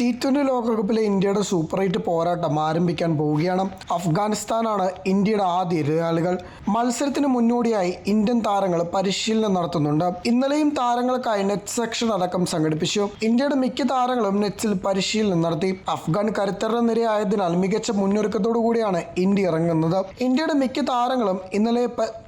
T twenty ലോകകപ്പിലെ ഇന്ത്യയുടെ super eight പോരാട്ടം ആരംഭിക്കാൻ പോവുകയാണ്. അഫ്ഗാനിസ്ഥാനാണ് ഇന്ത്യയുടെ ആദ്യ എതിരാളികൾ. മത്സരത്തിന് മുന്നോടിയായി ഇന്ത്യൻ താരങ്ങൾ പരിശീലനം നടത്തുന്നുണ്ട്. ഇന്നലെയും താരങ്ങൾക്കായി നെറ്റ് സെക്ഷൻ അടക്കം സംഘടിപ്പിച്ചു. ഇന്ത്യയുടെ മിക്ക താരങ്ങളും നെറ്റ്സിൽ പരിശീലനം നടത്തി. അഫ്ഗാൻ കരുത്തരുടെ നിരയായതിനാൽ മികച്ച മുന്നൊരുക്കത്തോടു കൂടിയാണ് ഇന്ത്യ ഇറങ്ങുന്നത്. ഇന്ത്യയുടെ മിക്ക താരങ്ങളും ഇന്നലെ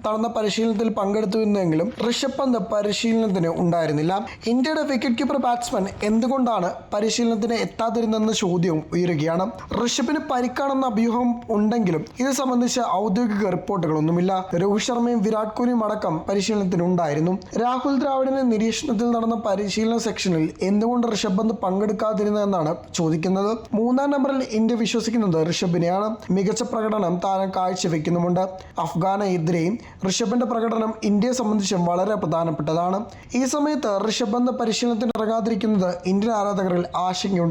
നടന്ന പരിശീലനത്തിൽ പങ്കെടുത്തുവെന്നെങ്കിലും ഋഷഭ് പന്ത് പരിശീലനത്തിന് ഉണ്ടായിരുന്നില്ല. ഇന്ത്യയുടെ വിക്കറ്റ് കീപ്പർ ബാറ്റ്സ്മാൻ എന്തുകൊണ്ടാണ് പരിശീലനത്തിന് എത്താതിരുന്നെന്ന ചോദ്യവും ഉയരുകയാണ്. ഋഷഭിന് പരിക്കാണെന്ന അഭ്യൂഹം ഉണ്ടെങ്കിലും ഇത് സംബന്ധിച്ച് ഔദ്യോഗിക റിപ്പോർട്ടുകളൊന്നുമില്ല. രോഹിത് ശർമ്മയും വിരാട് കോഹ്ലിയും അടക്കം പരിശീലനത്തിലുണ്ടായിരുന്നു. രാഹുൽ ദ്രാവിഡിന്റെ നിരീക്ഷണത്തിൽ നടന്ന പരിശീലന സെക്ഷനിൽ എന്തുകൊണ്ട് ഋഷഭ് പന്ത് പങ്കെടുക്കാതിരുന്നതെന്നാണ് ചോദിക്കുന്നത്. മൂന്നാം നമ്പറിൽ ഇന്ത്യ വിശ്വസിക്കുന്നത് ഋഷഭിനെയാണ്. മികച്ച പ്രകടനം താരം കാഴ്ചവെക്കുന്നുമുണ്ട്. അഫ്ഗാനെതിരെയും ഋഷഭിന്റെ പ്രകടനം ഇന്ത്യയെ സംബന്ധിച്ചും വളരെ പ്രധാനപ്പെട്ടതാണ്. ഈ സമയത്ത് ഋഷഭ് പന്ത് പരിശീലനത്തിന് ഇറങ്ങാതിരിക്കുന്നത് ഇന്ത്യൻ ആരാധകരിൽ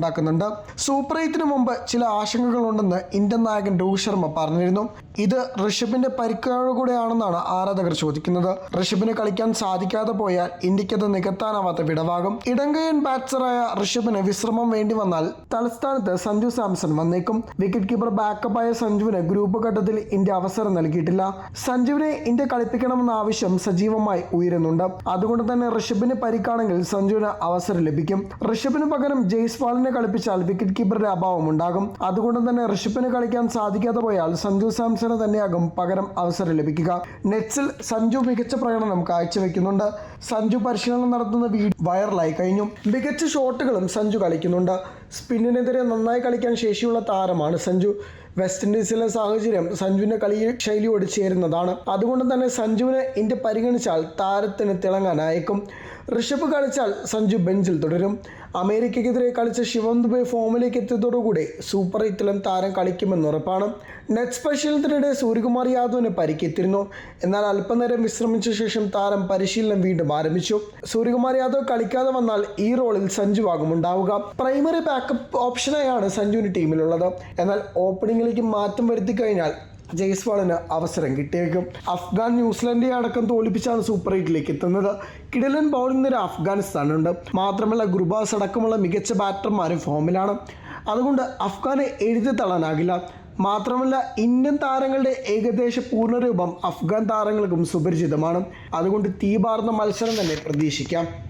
ആശങ്കയുണ്ടാക്കുന്നുണ്ട് സൂപ്പർ എയ്റ്റിന് മുമ്പ് ചില ആശങ്കകളുണ്ടെന്ന് ഇന്ത്യൻ നായകൻ രോഹിത് ശർമ്മ പറഞ്ഞിരുന്നു. ഇത് ഋഷഭിന്റെ പരിക്കുകൂടെയാണെന്നാണ് ആരാധകർ ചോദിക്കുന്നത്. ഋഷഭിന് കളിക്കാൻ സാധിക്കാതെ പോയാൽ ഇന്ത്യക്കത് നികത്താനാവാത്ത വിടവാകും. ഇടങ്കയൻ ബാറ്റ്സറായ ഋഷഭിന് വിശ്രമം വേണ്ടി വന്നാൽ തലസ്ഥാനത്ത് സഞ്ജു സാംസൺ വന്നേക്കും. വിക്കറ്റ് കീപ്പർ ബാക്കപ്പായ സഞ്ജുവിന് ഗ്രൂപ്പ് ഘട്ടത്തിൽ ഇന്ത്യ അവസരം നൽകിയിട്ടില്ല. സഞ്ജുവിനെ ഇന്ത്യ കളിപ്പിക്കണമെന്ന ആവശ്യം സജീവമായി ഉയരുന്നുണ്ട്. അതുകൊണ്ട് തന്നെ ഋഷഭിന് പരിക്കാണെങ്കിൽ സഞ്ജുവിന് അവസരം ലഭിക്കും. ഋഷഭിന് പകരം ജയ്സ്വാളിനെ കളിപ്പിച്ചാൽ വിക്കറ്റ് കീപ്പറുടെ അഭാവം ഉണ്ടാകും. അതുകൊണ്ട് തന്നെ ഋഷഭിന് കളിക്കാൻ സാധിക്കാതെ പോയാൽ സഞ്ജു സാംസണ് തന്നെയാകും പകരം അവസരം ലഭിക്കുക. നെറ്റ്സിൽ സഞ്ജു മികച്ച പ്രകടനം കാഴ്ചവെക്കുന്നുണ്ട്. സഞ്ജു പരിശീലനം നടത്തുന്ന വീഡിയോ വൈറലായി കഴിഞ്ഞു. മികച്ച ഷോട്ടുകളും സഞ്ജു കളിക്കുന്നുണ്ട്. സ്പിന്നിനെതിരെ നന്നായി കളിക്കാൻ ശേഷിയുള്ള താരമാണ് സഞ്ജു. വെസ്റ്റ് ഇൻഡീസിലെ സാഹചര്യം സഞ്ജുവിന്റെ കളി ശൈലിയോട് ചേരുന്നതാണ്. അതുകൊണ്ട് തന്നെ സഞ്ജുവിനെ ഇന്ത്യ പരിഗണിച്ചാൽ താരത്തിന് തിളങ്ങാനായേക്കും. ഋഷഭ് കളിച്ചാൽ സഞ്ജു ബെഞ്ചിൽ തുടരും. അമേരിക്കയ്ക്കെതിരെ കളിച്ച ശിവം ദുബൈ ഫോമിലേക്ക് എത്തിയതോടുകൂടി സൂപ്പർ എയ്റ്റിലും താരം കളിക്കുമെന്ന് ഉറപ്പാണ്. നെറ്റ് സ്പെഷ്യലത്തിനിടെ സൂര്യകുമാർ യാദവിന് പരിക്കെത്തിയിരുന്നു എന്നാൽ അല്പനേരം വിശ്രമിച്ച ശേഷം താരം പരിശീലനം വീണ്ടും ആരംഭിച്ചു. സൂര്യകുമാർ യാദവ് കളിക്കാതെ വന്നാൽ ഈ റോളിൽ സഞ്ജുവാകും ഉണ്ടാവുക. പ്രൈമറി ബാക്കപ്പ് ഓപ്ഷനായാണ് സഞ്ജുവിന് ടീമിലുള്ളത്. എന്നാൽ ഓപ്പണിംഗിലേക്ക് മാറ്റം വരുത്തി കഴിഞ്ഞാൽ ജയ്സ്വാളിന് അവസരം കിട്ടിയേക്കും. അഫ്ഗാൻ ന്യൂസിലൻഡിനെ അടക്കം തോൽപ്പിച്ചാണ് സൂപ്പർ എയ്റ്റിലേക്ക് എത്തുന്നത്. കിടലൻ ബൗളിംഗ് നിര അഫ്ഗാനിസ്ഥാനുണ്ട് മാത്രമല്ല ഗുർബാസ് അടക്കമുള്ള മികച്ച ബാറ്റർമാരും ഫോമിലാണ്. അതുകൊണ്ട് അഫ്ഗാനെ എഴുതി തള്ളാനാകില്ല. മാത്രമല്ല ഇന്ത്യൻ താരങ്ങളുടെ ഏകദേശ പൂർണരൂപം അഫ്ഗാൻ താരങ്ങൾക്കും സുപരിചിതമാണ്. അതുകൊണ്ട് തീപാർന്ന മത്സരം തന്നെ പ്രതീക്ഷിക്കാം.